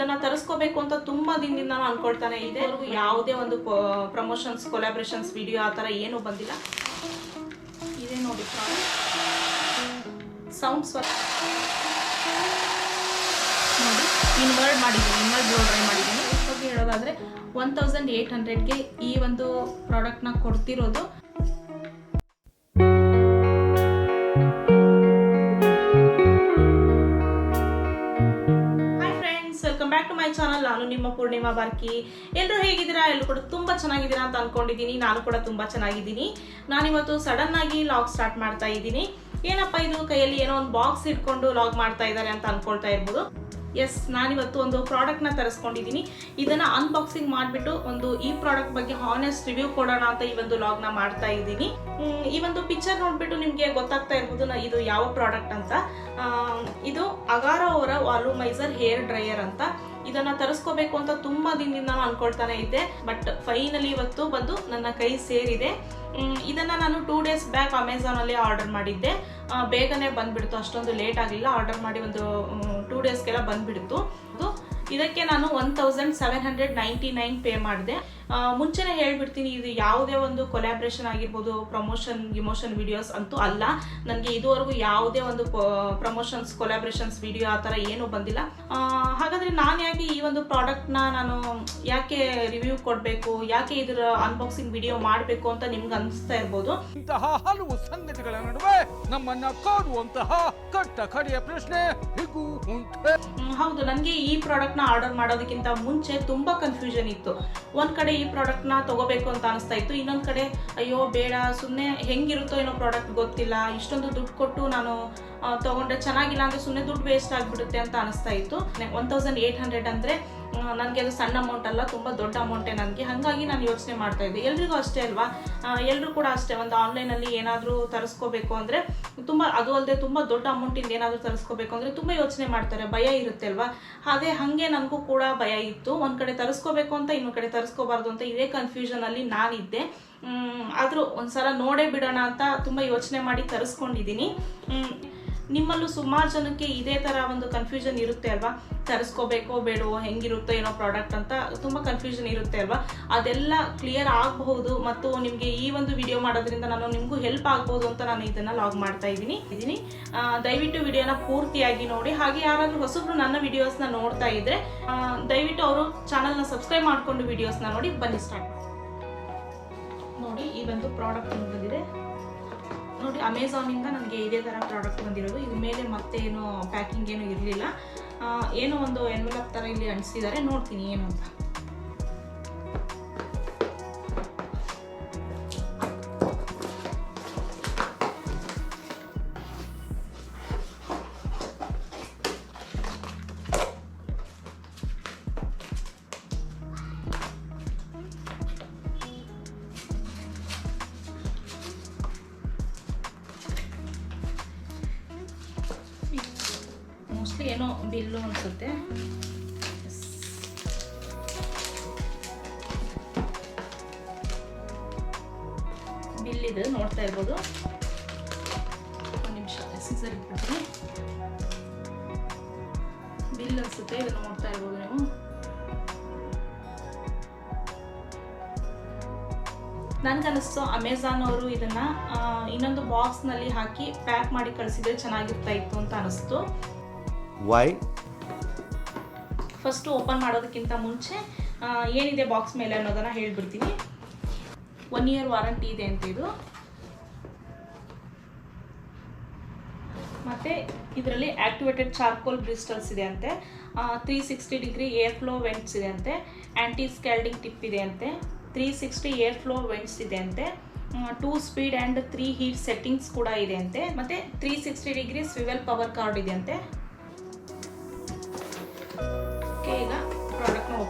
ಇದನ್ನ ತರಿಸ್ಕೋಬೇಕು ಅಂತ ತುಂಬಾ ದಿನದಿಂದ ಅನ್ಕೊಳ್ತಾನೆ ಇದೆ ಯಾವುದೇ ಒಂದು ಪ್ರಮೋಷನ್ಸ್ ಕೊಲಾಬ್ರೇಷನ್ಸ್ ವಿಡಿಯೋ ಆ ಥರ ಏನೂ ಬಂದಿಲ್ಲ. ಇದೇ ನೋಡಿ. ಸೌಂಡ್ಸ್ ನೋಡಿ ಇನ್ವರ್ಡ್ ಮಾಡಿದ್ದೀನಿ ಇನ್ವರ್ಡ್ ಬ್ಲೋ ಡ್ರೈ ಮಾಡಿದ್ದೀನಿ. ಬಗ್ಗೆ ಹೇಳೋದಾದರೆ ಒನ್ ತೌಸಂಡ್ ಏಯ್ಟ್ ಹಂಡ್ರೆಡ್ಗೆ ಈ ಒಂದು ಪ್ರಾಡಕ್ಟ್ನ ಕೊಡ್ತಿರೋದು ನಾನು ನಿಮ್ಮ ಪೂರ್ಣಿಮಾ ಬಾರ್ಕಿ. ಎಲ್ಲರೂ ಹೇಗಿದ್ದೀರಾ? ಎಲ್ಲರೂ ಕೂಡ ತುಂಬ ಚೆನ್ನಾಗಿದ್ದೀರಾ ಅಂತ ಅನ್ಕೊಂಡಿದ್ದೀನಿ. ನಾನು ಕೂಡ ತುಂಬ ಚೆನ್ನಾಗಿದ್ದೀನಿ. ನಾನಿವತ್ತು ಸಡನ್ ಆಗಿ ಲಾಗ್ ಸ್ಟಾರ್ಟ್ ಮಾಡ್ತಾ ಇದ್ದೀನಿ. ಏನಪ್ಪ ಇದು? ಕೈಯಲ್ಲಿ ಏನೋ ಒಂದು ಬಾಕ್ಸ್ ಇಟ್ಕೊಂಡು ಲಾಗ್ ಮಾಡ್ತಾ ಇದ್ದಾರೆ ಅಂತ ಅನ್ಕೊಳ್ತಾ ಇರ್ಬೋದು. ಎಸ್ ನಾನಿವತ್ತು ಒಂದು ಪ್ರಾಡಕ್ಟ್ನ ತರಿಸ್ಕೊಂಡಿದ್ದೀನಿ. ಇದನ್ನ ಅನ್ಬಾಕ್ಸಿಂಗ್ ಮಾಡಿಬಿಟ್ಟು ಒಂದು ಈ ಪ್ರಾಡಕ್ಟ್ ಬಗ್ಗೆ ಹಾನೆಸ್ಟ್ ರಿವ್ಯೂ ಕೊಡೋಣ ಅಂತ ಈ ಒಂದು ಲಾಗ್ನ ಮಾಡ್ತಾ ಇದ್ದೀನಿ. ಈ ಒಂದು ಪಿಕ್ಚರ್ ನೋಡ್ಬಿಟ್ಟು ನಿಮಗೆ ಗೊತ್ತಾಗ್ತಾ ಇರ್ಬೋದು ನಾ ಇದು ಯಾವ ಪ್ರಾಡಕ್ಟ್ ಅಂತ. ಇದು ಅಗಾರ ಅವರ ವಾಲುಮೈಸರ್ ಹೇರ್ ಡ್ರೈಯರ್ ಅಂತ. ಇದನ್ನ ತರಿಸ್ಕೋಬೇಕು ಅಂತ ತುಂಬಾ ದಿನದಿಂದ ಅನ್ಕೊಳ್ತಾನೆ ಇದ್ದೆ ಬಟ್ ಫೈನಲಿ ಇವತ್ತು ಬಂದು ನನ್ನ ಕೈ ಸೇರಿದೆ. ಇದನ್ನ ನಾನು ಟೂ ಡೇಸ್ ಬ್ಯಾಕ್ ಅಮೆಝಾನ್ ಅಲ್ಲಿ ಆರ್ಡರ್ ಮಾಡಿದ್ದೆ. ಬೇಗನೆ ಬಂದ್ಬಿಡ್ತು, ಅಷ್ಟೊಂದು ಲೇಟ್ ಆಗಲಿಲ್ಲ ಆರ್ಡರ್ ಮಾಡಿ ಒಂದು ಟೂ ಡೇಸ್ಗೆಲ್ಲ ಬಂದ್ಬಿಡ್ತು. ಇದಕ್ಕೆ ನಾನು one thousand seven hundred ninety nine pay ಮಾಡಿದೆ ಮುಂಚೆನೇ ಹೇಳ್ಬಿಡ್ತೀನಿ ಇದು ಯಾವುದೇ ಒಂದು ಕೊಲಾಬ್ರೇಷನ್ ಆಗಿರ್ಬೋದು ಪ್ರಮೋಷನ್ ಇಮೋಷನ್ ವಿಡಿಯೋಸ್ ಅಂತೂ ಅಲ್ಲ. ನನಗೆ ಇದುವರೆಗೂ ಯಾವುದೇ ಒಂದು ಪ್ರಮೋಷನ್ಸ್ ಕೊಲಾಬ್ರೇಷನ್ಸ್ ವಿಡಿಯೋ ಆ ಥರ ಏನೂ ಬಂದಿಲ್ಲ. ಹಾಗಾದರೆ ನಾನು ಯಾಕೆ ಈ ಒಂದು ಪ್ರಾಡಕ್ಟ್ನ ನಾನು ಯಾಕೆ ರಿವ್ಯೂ ಕೊಡಬೇಕು ಯಾಕೆ ಇದರ ಅನ್ಬಾಕ್ಸಿಂಗ್ ವಿಡಿಯೋ ಮಾಡಬೇಕು ಅಂತ ನಿಮ್ಗೆ ಅನಿಸ್ತಾ ಇರ್ಬೋದು. ಇಂತಹ ಹಲವು ಸಂಗತಿಗಳ ನಡುವೆ ನಮ್ಮನ್ನ ಕಾಡುವಂತಹ ಕಟ್ಟ ಕಡೆಯ ಪ್ರಶ್ನೆ ಹೌದು ನನಗೆ ಈ ಪ್ರಾಡಕ್ಟ್ನ ಆರ್ಡರ್ ಮಾಡೋದಕ್ಕಿಂತ ಮುಂಚೆ ತುಂಬ ಕನ್ಫ್ಯೂಷನ್ ಇತ್ತು. ಒಂದು ಕಡೆ ಈ ಪ್ರಾಡಕ್ಟ್ನ ತಗೋಬೇಕು ಅಂತ ಅನಿಸ್ತಾ ಇತ್ತು. ಇನ್ನೊಂದು ಕಡೆ, ಅಯ್ಯೋ, ಬೇಡ ಸುಮ್ಮನೆ ಹೆಂಗಿರುತ್ತೋ ಏನೋ ಪ್ರಾಡಕ್ಟ್ ಗೊತ್ತಿಲ್ಲ, ಇಷ್ಟೊಂದು ದುಡ್ಡು ಕೊಟ್ಟು ನಾನು ತೊಗೊಂಡ್ರೆ ಚೆನ್ನಾಗಿಲ್ಲ ಅಂದರೆ ಸುಮ್ಮನೆ ದುಡ್ಡು ವೇಸ್ಟ್ ಆಗಿಬಿಡುತ್ತೆ ಅಂತ ಅನಿಸ್ತಾ ಇತ್ತು. ಒನ್ ತೌಸಂಡ್ ಏಯ್ಟ್ ಹಂಡ್ರೆಡ್ ಅಂದರೆ ನನಗೆ ಅದು ಸಣ್ಣ ಅಮೌಂಟ್ ಅಲ್ಲ, ತುಂಬ ದೊಡ್ಡ ಅಮೌಂಟೇ ನನಗೆ. ಹಾಗಾಗಿ ನಾನು ಯೋಚನೆ ಮಾಡ್ತಾ ಇದ್ದೆ. ಎಲ್ರಿಗೂ ಅಷ್ಟೇ ಅಲ್ವಾ? ಎಲ್ಲರೂ ಕೂಡ ಅಷ್ಟೇ. ಒಂದು ಆನ್ಲೈನಲ್ಲಿ ಏನಾದರೂ ತರಿಸ್ಕೋಬೇಕು ಅಂದರೆ ತುಂಬ, ಅದು ಅಲ್ಲದೆ ತುಂಬ ದೊಡ್ಡ ಅಮೌಂಟಿಂದ ಏನಾದರೂ ತರಿಸ್ಕೋಬೇಕು ಅಂದರೆ ತುಂಬ ಯೋಚನೆ ಮಾಡ್ತಾರೆ. ಭಯ ಇರುತ್ತೆ ಅಲ್ವಾ? ಅದೇ ಹಾಗೆ ನನಗೂ ಕೂಡ ಭಯ ಇತ್ತು. ಒಂದು ಕಡೆ ತರಿಸ್ಕೋಬೇಕು ಅಂತ, ಇನ್ನೊಂದು ಕಡೆ ತರಿಸ್ಕೋಬಾರ್ದು ಅಂತ ಇದೇ ಕನ್ಫ್ಯೂಷನಲ್ಲಿ ನಾನಿದ್ದೆ. ಆದರೂ ಒಂದು ಸಲ ನೋಡೇ ಬಿಡೋಣ ಅಂತ ತುಂಬ ಯೋಚನೆ ಮಾಡಿ ತರಿಸ್ಕೊಂಡಿದ್ದೀನಿ ನಿಮ್ಮಲ್ಲೂ ಸುಮಾರು ಜನಕ್ಕೆ ಇದೇ ಥರ ಒಂದು ಕನ್ಫ್ಯೂಷನ್ ಇರುತ್ತೆ ಅಲ್ವಾ? ತರಿಸ್ಕೋಬೇಕೋ ಬೇಡವೋ, ಹೆಂಗಿರುತ್ತೋ ಏನೋ ಪ್ರಾಡಕ್ಟ್ ಅಂತ ತುಂಬ ಕನ್ಫ್ಯೂಷನ್ ಇರುತ್ತೆ ಅಲ್ವಾ? ಅದೆಲ್ಲ ಕ್ಲಿಯರ್ ಆಗಬಹುದು ಮತ್ತು ನಿಮಗೆ ಈ ಒಂದು ವಿಡಿಯೋ ಮಾಡೋದ್ರಿಂದ ನಾನು ನಿಮಗೂ ಹೆಲ್ಪ್ ಆಗ್ಬೋದು ಅಂತ ನಾನು ಇದನ್ನು ಲಾಗ್ ಮಾಡ್ತಾ ಇದ್ದೀನಿ. ಇದ್ದೀನಿ. ದಯವಿಟ್ಟು ವಿಡಿಯೋನ ಪೂರ್ತಿಯಾಗಿ ನೋಡಿ. ಹಾಗೆ ಯಾರಾದರೂ ಹೊಸಬ್ರು ನನ್ನ ವಿಡಿಯೋಸ್ನ ನೋಡ್ತಾ ಇದ್ದರೆ ದಯವಿಟ್ಟು ಅವರು ಚಾನಲ್ನ ಸಬ್ಸ್ಕ್ರೈಬ್ ಮಾಡಿಕೊಂಡು ವಿಡಿಯೋಸ್ನ ನೋಡಿ ಬನ್ನಿ ಸ್ಟಾರ್ಟ್ ನೋಡಿ, ಈ ಒಂದು ಪ್ರಾಡಕ್ಟ್ ಬಂದಿದೆ ನೋಡಿ ಅಮೆಝಾನಿಂದ ನನಗೆ ಇದೇ ಥರ ಪ್ರಾಡಕ್ಟ್ ಬಂದಿರೋದು. ಇದ್ರ ಮೇಲೆ ಮತ್ತೆ ಏನು ಪ್ಯಾಕಿಂಗ್ ಏನು ಇರಲಿಲ್ಲ. ಏನೋ ಒಂದು ಎನ್ವಲಪ್ ಥರ ಇಲ್ಲಿ ಅಂಟಿಸಿದ್ದಾರೆ. ನೋಡ್ತೀನಿ ಏನು ಅಂತ. ಏನೋ ಬಿಲ್ಲು ಅನಿಸುತ್ತೆ. ಇದೆ, ನೋಡ್ತಾ ಇರ್ಬೋದು. ಒಂದು ನಿಮಿಷ ಇಟ್ಬಿಡ್ತೀನಿ. ಬಿಲ್ ಅನಿಸುತ್ತೆ, ಇದನ್ನು ನೋಡ್ತಾ ಇರ್ಬೋದು ನೀವು. ನನ್ಗನ್ನಿಸ್ತು ಅಮೆಝಾನ್ ಅವರು ಇದನ್ನ ಇನ್ನೊಂದು ಇನ್ನೊಂದು ಬಾಕ್ಸ್ನಲ್ಲಿ ಹಾಕಿ ಪ್ಯಾಕ್ ಮಾಡಿ ಕಳಿಸಿದ್ರೆ ಚೆನ್ನಾಗಿರ್ತಾ ಇತ್ತು ಅಂತ ಅನಿಸ್ತು. Why? ಫಸ್ಟ್ ಓಪನ್ ಮಾಡೋದಕ್ಕಿಂತ ಮುಂಚೆ ಏನಿದೆ ಬಾಕ್ಸ್ ಮೇಲೆ ಅನ್ನೋದನ್ನ ಹೇಳ್ಬಿಡ್ತೀನಿ. ಒನ್ ಇಯರ್ ವಾರಂಟಿ ಇದೆ ಅಂತ ಇದು. ಮತ್ತೆ ಇದರಲ್ಲಿ ಆಕ್ಟಿವೇಟೆಡ್ ಚಾರ್ಕೋಲ್ ಬ್ರಿಸ್ಟಲ್ಸ್ ಇದೆ ಅಂತೆ. Three sixty degree air flow vents ಇದೆ ಅಂತೆ. ಆ್ಯಂಟಿ ಸ್ಕ್ಯಾಲ್ಡಿಂಗ್ ಟಿಪ್ ಇದೆ ಅಂತೆ. Three sixty air flow vents ಇದೆ ಅಂತೆ. Two speed and three heat settings ಕೂಡ ಇದೆ ಅಂತೆ. ಮತ್ತು three sixty degree swivel power cord ಇದೆ ಅಂತೆ.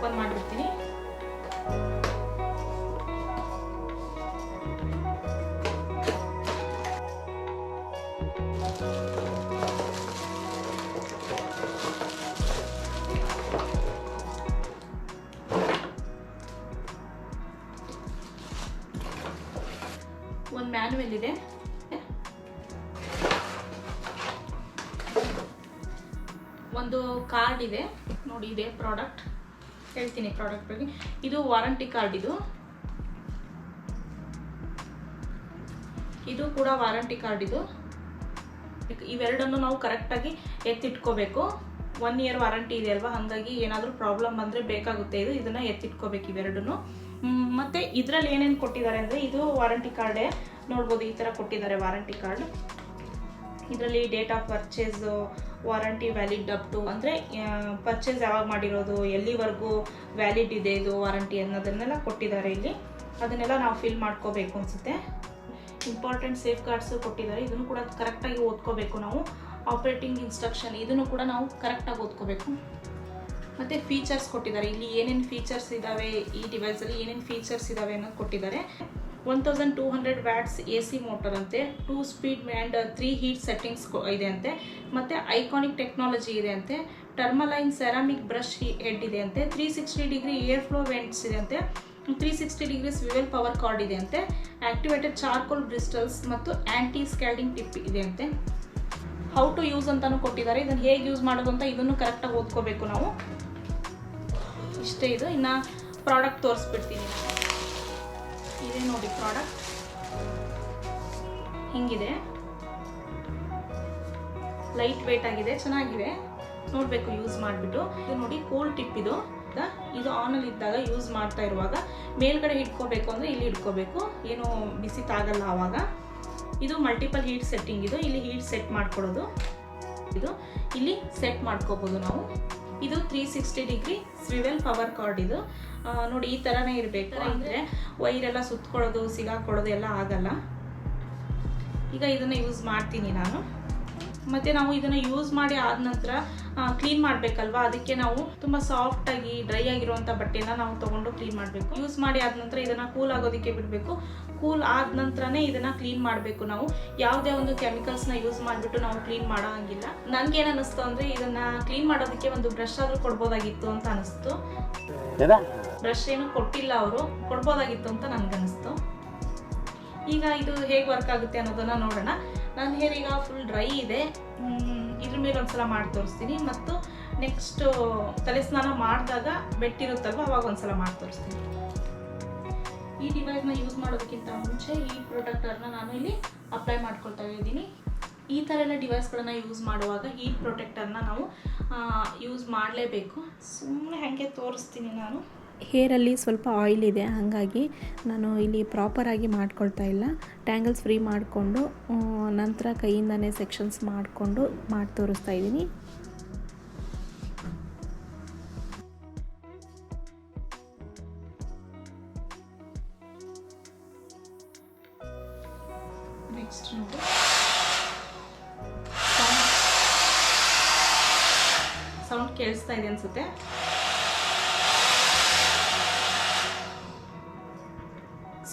ಓಪನ್ ಮಾಡಿಬಿಡ್ತೀನಿ. ಒಂದು ಮ್ಯಾನ್ಯಲ್ ಇದೆ. ಒಂದು ಕಾರ್ಡ್ ಇದೆ. ನೋಡಿ ನೋಡಿ ಇದೆ ಪ್ರಾಡಕ್ಟ್ ಹೇಳ್ತೀನಿ ಪ್ರಾಡಕ್ಟ್ ಬಗ್ಗೆ. ಇದು ವಾರಂಟಿ ಕಾರ್ಡ್ ಇದು. ಇದು ಕೂಡ ವಾರಂಟಿ ಕಾರ್ಡ್ ಇದು. ಇವೆರಡನ್ನು ನಾವು ಕರೆಕ್ಟಾಗಿ ಎತ್ತಿಟ್ಕೋಬೇಕು. ಒನ್ ಇಯರ್ ವಾರಂಟಿ ಇದೆ ಅಲ್ವಾ? ಹಾಗಾಗಿ ಏನಾದರೂ ಪ್ರಾಬ್ಲಮ್ ಬಂದರೆ ಬೇಕಾಗುತ್ತೆ ಇದು. ಇದನ್ನು ಎತ್ತಿಟ್ಕೋಬೇಕು ಇವೆರಡನ್ನು. ಮತ್ತೆ ಇದರಲ್ಲಿ ಏನೇನು ಕೊಟ್ಟಿದ್ದಾರೆ ಅಂದರೆ ಇದು ವಾರಂಟಿ ಕಾರ್ಡೇ ನೋಡ್ಬೋದು ಈ ಥರ ಕೊಟ್ಟಿದ್ದಾರೆ ವಾರಂಟಿ ಕಾರ್ಡ್ ಇದರಲ್ಲಿ date of purchase warranty valid up to ಅಂದರೆ ಪರ್ಚೇಸ್ ಯಾವಾಗ ಮಾಡಿರೋದು, ಎಲ್ಲಿವರೆಗೂ ವ್ಯಾಲಿಡ್ ಇದೆ ಇದು ವಾರಂಟಿ ಅನ್ನೋದನ್ನೆಲ್ಲ ಕೊಟ್ಟಿದ್ದಾರೆ ಇಲ್ಲಿ. ಅದನ್ನೆಲ್ಲ ನಾವು ಫಿಲ್ ಮಾಡ್ಕೋಬೇಕು ಅನಿಸುತ್ತೆ. ಇಂಪಾರ್ಟೆಂಟ್ ಸೇಫ್ ಗಾರ್ಡ್ಸು ಕೊಟ್ಟಿದ್ದಾರೆ. ಇದನ್ನು ಕೂಡ ಕರೆಕ್ಟಾಗಿ ಓದ್ಕೋಬೇಕು ನಾವು. ಆಪ್ರೇಟಿಂಗ್ ಇನ್ಸ್ಟ್ರಕ್ಷನ್ ಇದನ್ನು ಕೂಡ ನಾವು ಕರೆಕ್ಟಾಗಿ ಓದ್ಕೋಬೇಕು. ಮತ್ತು ಫೀಚರ್ಸ್ ಕೊಟ್ಟಿದ್ದಾರೆ. ಇಲ್ಲಿ ಏನೇನು ಫೀಚರ್ಸ್ ಇದ್ದಾವೆ ಈ ಡಿವೈಸಲ್ಲಿ ಏನೇನು ಫೀಚರ್ಸ್ ಇದ್ದಾವೆ ಅನ್ನೋದು ಕೊಟ್ಟಿದ್ದಾರೆ. One thousand two hundred watts A C motor ಅಂತೆ two speed and three heat settings ಇದೆ ಅಂತೆ. ಮತ್ತು ಐಕಾನಿಕ್ ಟೆಕ್ನಾಲಜಿ ಇದೆ ಅಂತೆ. ಟರ್ಮಲೈನ್ ಸೆರಾಮಿಕ್ ಬ್ರಷ್ ಹೆಡ್ ಇದೆ ಅಂತೆ. Three sixty degree air flow vents ಇದೆ ಅಂತೆ. Three sixty degrees swivel power cord ಇದೆ ಅಂತೆ. ಆಕ್ಟಿವೇಟೆಡ್ ಚಾರ್ಕೋಲ್ ಬ್ರಿಸ್ಟಲ್ಸ್ ಮತ್ತು ಆ್ಯಂಟಿ ಸ್ಕ್ಯಾಲ್ಡಿಂಗ್ ಟಿಪ್ ಇದೆ ಅಂತೆ. ಹೌ ಟು ಯೂಸ್ ಅಂತಲೂ ಕೊಟ್ಟಿದ್ದಾರೆ. ಇದನ್ನು ಹೇಗೆ ಯೂಸ್ ಮಾಡೋದು ಅಂತ ಇದನ್ನು ಕರೆಕ್ಟಾಗಿ ಓದ್ಕೋಬೇಕು ನಾವು. ಇಷ್ಟೇ ಇದು. ಇನ್ನು ಪ್ರಾಡಕ್ಟ್ ತೋರಿಸ್ಬಿಡ್ತೀನಿ. ಇದೆ ನೋಡಿ ಪ್ರಾಡಕ್ಟ್. ಹಿಂಗಿದೆ. ಲೈಟ್ ವೇಟ್ ಆಗಿದೆ, ಚೆನ್ನಾಗಿದೆ. ನೋಡಬೇಕು, ಯೂಸ್ ಮಾಡಿಬಿಟ್ಟು. ಇದು ನೋಡಿ ಕೋಲ್ ಟಿಪ್ ಇದು? ಇದು ಆನಲ್ಲಿ ಇದ್ದಾಗ ಯೂಸ್ ಮಾಡ್ತಾ ಇರುವಾಗ ಮೇಲ್ಗಡೆ ಹಿಡ್ಕೋಬೇಕು ಅಂದರೆ ಇಲ್ಲಿ ಹಿಡ್ಕೋಬೇಕು ಏನು ಬಿಸಿ ತಾಗಲ್ಲ ಆವಾಗ. ಇದು ಮಲ್ಟಿಪಲ್ ಹೀಟ್ ಸೆಟ್ಟಿಂಗ್ ಇದು. ಇಲ್ಲಿ ಹೀಟ್ ಸೆಟ್ ಮಾಡ್ಕೊಳ್ಳೋದು. ಇದು, ಇಲ್ಲಿ ಸೆಟ್ ಮಾಡ್ಕೋಬೋದು ನಾವು. ಇದು three sixty degree swivel power cord ಇದು. ನೋಡಿ ಈ ಥರನೇ ಇರಬೇಕು ಅಂದರೆ ಎಲ್ಲ ಸುತ್ಕೊಳ್ಳೋದು ಸಿಗಾಕೊಳ್ಳೋದು ಎಲ್ಲ ಆಗಲ್ಲ. ಈಗ ಇದನ್ನು ಯೂಸ್ ಮಾಡ್ತೀನಿ ನಾನು. ಮತ್ತು ನಾವು ಇದನ್ನು ಯೂಸ್ ಮಾಡಿ ಆದ ನಂತರ ಕ್ಲೀನ್ ಮಾಡಬೇಕಲ್ವಾ? ಅದಕ್ಕೆ ನಾವು ತುಂಬ ಸಾಫ್ಟಾಗಿ ಡ್ರೈ ಆಗಿರುವಂಥ ಬಟ್ಟೆನ ನಾವು ತೊಗೊಂಡು ಕ್ಲೀನ್ ಮಾಡಬೇಕು. ಯೂಸ್ ಮಾಡಿ ಆದ ನಂತರ ಇದನ್ನು ಕೂಲ್ ಆಗೋದಕ್ಕೆ ಬಿಡಬೇಕು. ಕೂಲ್ ಆದ ನಂತರನೇ ಇದನ್ನು ಕ್ಲೀನ್ ಮಾಡಬೇಕು ನಾವು. ಯಾವುದೇ ಒಂದು ಕೆಮಿಕಲ್ಸ್ನ ಯೂಸ್ ಮಾಡಿಬಿಟ್ಟು ನಾವು ಕ್ಲೀನ್ ಮಾಡೋ ಹಂಗಿಲ್ಲ ನನಗೇನು ಅನ್ನಿಸ್ತು ಅಂದರೆ ಇದನ್ನು ಕ್ಲೀನ್ ಮಾಡೋದಕ್ಕೆ ಒಂದು ಬ್ರಷ್ ಆದರೂ ಕೊಡ್ಬೋದಾಗಿತ್ತು ಅಂತ ಅನಿಸ್ತು. ಬ್ರಷ್ ಏನು ಕೊಟ್ಟಿಲ್ಲ ಅವರು. ಕೊಡ್ಬೋದಾಗಿತ್ತು ಅಂತ ನನಗನ್ನಿಸ್ತು ಈಗ ಇದು ಹೇಗೆ ವರ್ಕ್ ಆಗುತ್ತೆ ಅನ್ನೋದನ್ನ ನೋಡೋಣ. ನನ್ನ ಹೇರ್ ಈಗ ಫುಲ್ ಡ್ರೈ ಇದೆ. ಇದ್ರ ಮೇಲೆ ಒಂದ್ಸಲ ಮಾಡಿ ತೋರಿಸ್ತೀನಿ. ಮತ್ತು ನೆಕ್ಸ್ಟ್ ತಲೆ ಸ್ನಾನ ಮಾಡಿದಾಗ ಬೆಟ್ಟಿರುತ್ತಲ್ವ ಅವಾಗ ಒಂದ್ಸಲ ಮಾಡಿ ತೋರಿಸ್ತೀನಿ. ಈ ಡಿವೈಸ್ನ ಯೂಸ್ ಮಾಡೋದಕ್ಕಿಂತ ಮುಂಚೆ ಈ ಪ್ರೊಟೆಕ್ಟರ್ನ ನಾನು ಇಲ್ಲಿ ಅಪ್ಲೈ ಮಾಡ್ಕೊಳ್ತಾ ಇದ್ದೀನಿ. ಈ ಥರ ಎಲ್ಲ ಡಿವೈಸ್ಗಳನ್ನ ಯೂಸ್ ಮಾಡುವಾಗ ಈ ಪ್ರೊಟೆಕ್ಟರ್ನ ನಾವು ಯೂಸ್ ಮಾಡಲೇಬೇಕು. ಸುಮ್ಮನೆ ಹಾಗೆ ತೋರಿಸ್ತೀನಿ ನಾನು. ಹೇರಲ್ಲಿ ಸ್ವಲ್ಪ ಆಯಿಲ್ ಇದೆ, ಹಾಗಾಗಿ ನಾನು ಇಲ್ಲಿ ಪ್ರಾಪರಾಗಿ ಮಾಡ್ಕೊಳ್ತಾ ಇಲ್ಲ. ಟ್ಯಾಂಗಲ್ಸ್ ಫ್ರೀ ಮಾಡಿಕೊಂಡು ನಂತರ ಕೈಯಿಂದನೇ ಸೆಕ್ಷನ್ಸ್ ಮಾಡಿಕೊಂಡು, ಮಾಡಿ ತೋರಿಸ್ತಾ ಇದ್ದೀನಿ.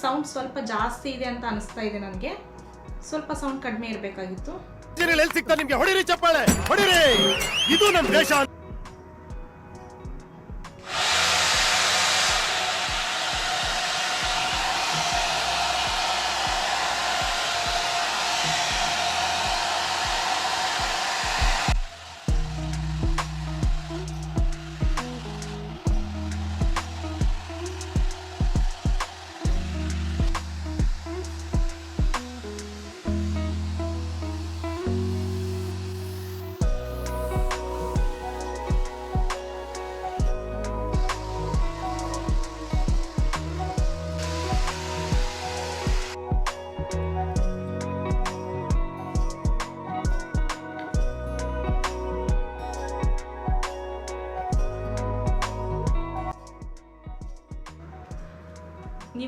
ಸೌಂಡ್ ಸ್ವಲ್ಪ ಜಾಸ್ತಿ ಇದೆ ಅಂತ ಅನಿಸ್ತಾ ಇದೆ ನನಗೆ. ಸ್ವಲ್ಪ ಸೌಂಡ್ ಕಡಿಮೆ ಇರಬೇಕಾಗಿತ್ತು. ಸಿಗ್ತಾ ನಿಮ್ಗೆ? ಹೊಡಿರಿ ಚಪ್ಪಾಳೆ, ಹೊಡಿರಿ! ಇದು ನಮ್ಮ ದೇಶ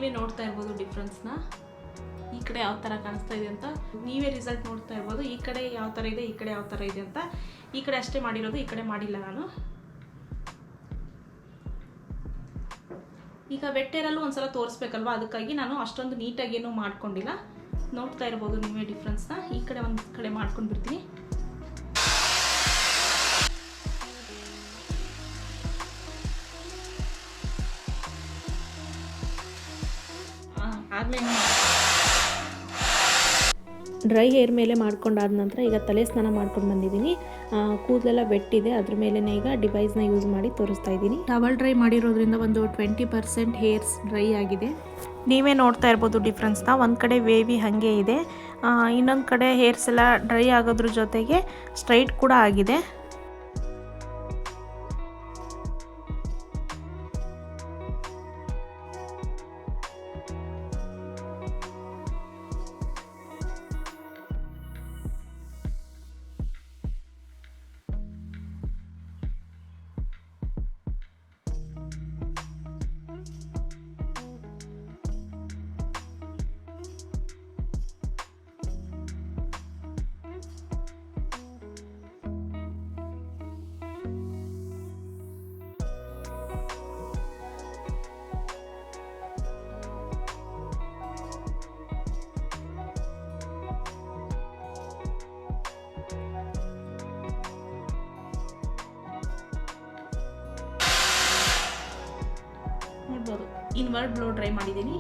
ನೀವೇ ನೋಡ್ತಾ ಇರ್ಬೋದು ಡಿಫ್ರೆನ್ಸ್ನ ಈ ಕಡೆ ಯಾವ ಥರ ಕಾಣಿಸ್ತಾ ಇದೆ ಅಂತ ನೀವೇ ರಿಸಲ್ಟ್ ನೋಡ್ತಾ ಇರ್ಬೋದು. ಈ ಕಡೆ ಯಾವ ಥರ ಇದೆ, ಈ ಕಡೆ ಯಾವ ಥರ ಇದೆ ಅಂತ. ಈ ಕಡೆ ಅಷ್ಟೇ ಮಾಡಿರೋದು, ಈ ಕಡೆ ಮಾಡಿಲ್ಲ ನಾನು. ಈಗ ವೆಟ್ಟೇರಲ್ಲೂ ಒಂದ್ಸಲ ತೋರಿಸ್ಬೇಕಲ್ವಾ? ಅದಕ್ಕಾಗಿ ನಾನು ಅಷ್ಟೊಂದು ನೀಟಾಗಿ ಏನು ಮಾಡ್ಕೊಂಡಿಲ್ಲ. ನೋಡ್ತಾ ಇರ್ಬೋದು ನೀವೇ ಡಿಫ್ರೆನ್ಸ್ನ ಈ ಕಡೆ ಒಂದು ಕಡೆ ಮಾಡ್ಕೊಂಡು ಬಿಡ್ತೀನಿ ಡ್ರೈ ಹೇರ್ ಮೇಲೆ ಮಾಡ್ಕೊಂಡಾದ ನಂತರ ಈಗ ತಲೆ ಸ್ನಾನ ಮಾಡ್ಕೊಂಡು ಬಂದಿದ್ದೀನಿ. ಕೂದಲೆಲ್ಲ ಬೆಟ್ಟಿದೆ. ಅದ್ರ ಮೇಲೇ ಈಗ ಡಿವೈಸ್ನ ಯೂಸ್ ಮಾಡಿ ತೋರಿಸ್ತಾ ಇದ್ದೀನಿ. ಟವಲ್ ಡ್ರೈ ಮಾಡಿರೋದ್ರಿಂದ ಒಂದು ಟ್ವೆಂಟಿ ಪರ್ಸೆಂಟ್ ಹೇರ್ಸ್ ಡ್ರೈ ಆಗಿದೆ. ನೀವೇ ನೋಡ್ತಾ ಇರ್ಬೋದು ಡಿಫ್ರೆನ್ಸ್ನ ಒಂದು ಕಡೆ ವೇವಿ ಹಾಗೆ ಇದೆ. ಇನ್ನೊಂದು ಕಡೆ ಹೇರ್ಸ್ ಎಲ್ಲ ಡ್ರೈ ಆಗೋದ್ರ ಜೊತೆಗೆ ಸ್ಟ್ರೈಟ್ ಕೂಡ ಆಗಿದೆ. ಇನ್ವರ್ಡ್ ಬ್ಲೋ ಡ್ರೈ ಮಾಡಿದ್ದೀನಿ.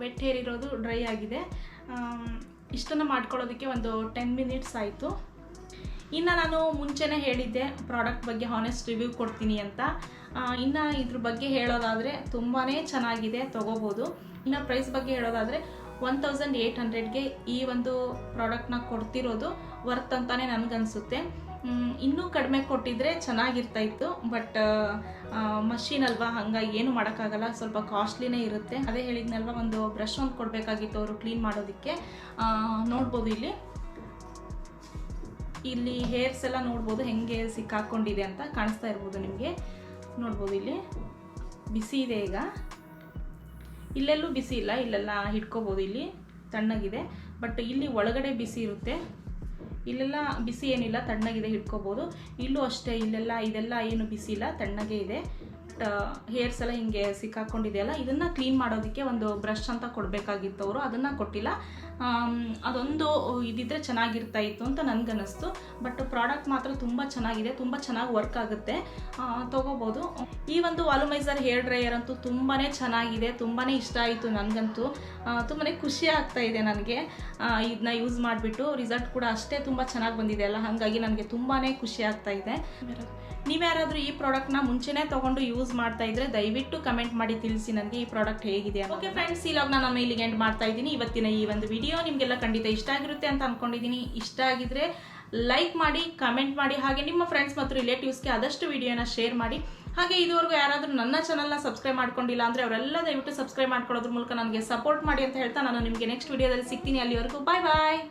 ವೆಟ್ ಹೇರ್ ಇರೋದು ಡ್ರೈ ಆಗಿದೆ. ಇಷ್ಟನ್ನು ಮಾಡ್ಕೊಳ್ಳೋದಕ್ಕೆ ಒಂದು ಟೆನ್ ಮಿನಿಟ್ಸ್ ಆಯಿತು. ಇನ್ನು ನಾನು ಮುಂಚೆನೇ ಹೇಳಿದ್ದೆ ಪ್ರಾಡಕ್ಟ್ ಬಗ್ಗೆ ಹಾನೆಸ್ಟ್ ರಿವ್ಯೂ ಕೊಡ್ತೀನಿ ಅಂತ. ಇನ್ನು ಇದ್ರ ಬಗ್ಗೆ ಹೇಳೋದಾದರೆ ತುಂಬಾ ಚೆನ್ನಾಗಿದೆ, ತೊಗೋಬೋದು. ಇನ್ನು ಪ್ರೈಸ್ ಬಗ್ಗೆ ಹೇಳೋದಾದರೆ ಒನ್ ತೌಸಂಡ್ ಏಯ್ಟ್ ಹಂಡ್ರೆಡ್ಗೆ ಈ ಒಂದು ಪ್ರಾಡಕ್ಟ್ನ ಕೊಡ್ತಿರೋದು ವರ್ತ್ ಅಂತಲೇ ನನಗನ್ಸುತ್ತೆ. ಇನ್ನೂ ಕಡಿಮೆ ಕೊಟ್ಟಿದ್ರೆ ಚೆನ್ನಾಗಿರ್ತಾ ಇತ್ತು. ಬಟ್ ಮಷೀನ್ ಅಲ್ವಾ, ಹಂಗಾಗಿ ಏನು ಮಾಡೋಕ್ಕಾಗಲ್ಲ, ಸ್ವಲ್ಪ ಕಾಸ್ಟ್ಲಿನೇ ಇರುತ್ತೆ. ಅದೇ ಹೇಳಿದ್ನಲ್ವ, ಒಂದು ಬ್ರಷ್ ಒಂದು ಕೊಡಬೇಕಾಗಿತ್ತು ಅವರು ಕ್ಲೀನ್ ಮಾಡೋದಕ್ಕೆ. ನೋಡ್ಬೋದು ಇಲ್ಲಿ. ಇಲ್ಲಿ ಹೇರ್ಸ್ ಎಲ್ಲ ನೋಡ್ಬೋದು, ಹೆಂಗೆ ಸಿಕ್ಕಾಕೊಂಡಿದೆ ಅಂತ ಕಾಣಿಸ್ತಾ ಇರ್ಬೋದು ನಿಮಗೆ. ನೋಡ್ಬೋದು ಇಲ್ಲಿ. ಬಿಸಿ ಇದೆ ಈಗ. ಇಲ್ಲೆಲ್ಲೂ ಬಿಸಿ ಇಲ್ಲ, ಇಲ್ಲೆಲ್ಲ ಹಿಡ್ಕೋಬೋದು ಇಲ್ಲಿ. ತಣ್ಣಗಿದೆ. ಬಟ್ ಇಲ್ಲಿ ಒಳಗಡೆ ಬಿಸಿ ಇರುತ್ತೆ. ಇಲ್ಲೆಲ್ಲ ಬಿಸಿ ಏನಿಲ್ಲ ತಣ್ಣಗಿದೆ ಹಿಡ್ಕೋಬೋದು. ಇಲ್ಲೂ ಅಷ್ಟೇ ಇಲ್ಲೆಲ್ಲ ಇದೆಲ್ಲ ಏನು ಬಿಸಿ ಇಲ್ಲ ತಣ್ಣಗೆ ಇದೆ. ಹೇರ್ಸ್ ಎಲ್ಲ ಹಿಂಗೆ ಸಿಕ್ಕಾಕೊಂಡಿದೆಯಲ್ಲ, ಇದನ್ನು ಕ್ಲೀನ್ ಮಾಡೋದಕ್ಕೆ ಒಂದು ಬ್ರಷ್ ಅಂತ ಕೊಡಬೇಕಾಗಿತ್ತು ಅವರು ಅದನ್ನು ಕೊಟ್ಟಿಲ್ಲ. ಅದೊಂದು ಇದಿದ್ರೆ ಚೆನ್ನಾಗಿರ್ತಾ ಇತ್ತು ಅಂತ ನನಗನ್ನಿಸ್ತು ಬಟ್ ಪ್ರಾಡಕ್ಟ್ ಮಾತ್ರ ತುಂಬ ಚೆನ್ನಾಗಿದೆ, ತುಂಬ ಚೆನ್ನಾಗಿ ವರ್ಕ್ ಆಗುತ್ತೆ. ತೊಗೋಬೋದು. ಈ ಒಂದು ವಾಲುಮೈಸರ್ ಹೇರ್ ಡ್ರೈಯರ್ ಅಂತೂ ತುಂಬಾ ಚೆನ್ನಾಗಿದೆ ತುಂಬಾ ಇಷ್ಟ ಆಯಿತು ನನಗಂತೂ. ತುಂಬಾ ಖುಷಿ ಆಗ್ತಾ ಇದೆ ನನಗೆ. ಇದನ್ನ ಯೂಸ್ ಮಾಡಿಬಿಟ್ಟು ರಿಸಲ್ಟ್ ಕೂಡ ಅಷ್ಟೇ ತುಂಬ ಚೆನ್ನಾಗಿ ಬಂದಿದೆ ಅಲ್ಲ, ಹಾಗಾಗಿ ನನಗೆ ತುಂಬಾ ಖುಷಿ ಆಗ್ತಾ ಇದೆ. ನೀವ್ಯಾರಾದರೂ ಈ ಪ್ರಾಡಕ್ಟ್ನ ಮುಂಚೆನೇ ತೊಗೊಂಡು ಯೂಸ್ ಮಾಡ್ತಾ ಇದ್ರೆ ದಯವಿಟ್ಟು ಕಮೆಂಟ್ ಮಾಡಿ ತಿಳಿಸಿ ನನಗೆ ಈ ಪ್ರಾಡಕ್ಟ್ ಹೇಗಿದೆ ಓಕೆ ಫ್ರೆಂಡ್ಸ್ ಈ ಲಾಗ್ನ ನಾನು ಇಲ್ಲಿಗೆ ಎಂಡ್ ಮಾಡ್ತಾ ಇದ್ದೀನಿ. ಇವತ್ತಿನ ಈ ಒಂದು ವಿಡಿಯೋ ನಿಮಗೆಲ್ಲ ಖಂಡಿತ ಇಷ್ಟ ಆಗಿರುತ್ತೆ ಅಂತ ಅಂದ್ಕೊಂಡಿದ್ದೀನಿ ಇಷ್ಟ ಆಗಿದ್ರೆ ಲೈಕ್ ಮಾಡಿ ಕಮೆಂಟ್ ಮಾಡಿ, ಹಾಗೆ ನಿಮ್ಮ ಫ್ರೆಂಡ್ಸ್ ಮತ್ತು ರಿಲೇಟಿವ್ಸ್ಗೆ ಆದಷ್ಟು ವಿಡಿಯೋನ ಶೇರ್ ಮಾಡಿ. ಹಾಗೆ ಇದುವರೆಗೂ ಯಾರಾದರೂ ನನ್ನ ಚಾನಲ್ನ ಸಬ್ಸ್ಕ್ರೈಬ್ ಮಾಡ್ಕೊಂಡಿಲ್ಲ ಅಂದರೆ ಅವರೆಲ್ಲ ದಯವಿಟ್ಟು ಸಬ್ಸ್ಕ್ರೈಬ್ ಮಾಡ್ಕೊಳ್ಳೋದ್ರ ಮೂಲಕ ನನಗೆ ಸಪೋರ್ಟ್ ಮಾಡಿ ಅಂತ ಹೇಳ್ತಾ ನಾನು ನಿಮಗೆ ನೆಕ್ಸ್ಟ್ ವಿಡಿಯೋದಲ್ಲಿ ಸಿಗ್ತೀನಿ. ಅಲ್ಲಿವರೆಗೂ ಬಾಯ್ ಬಾಯ್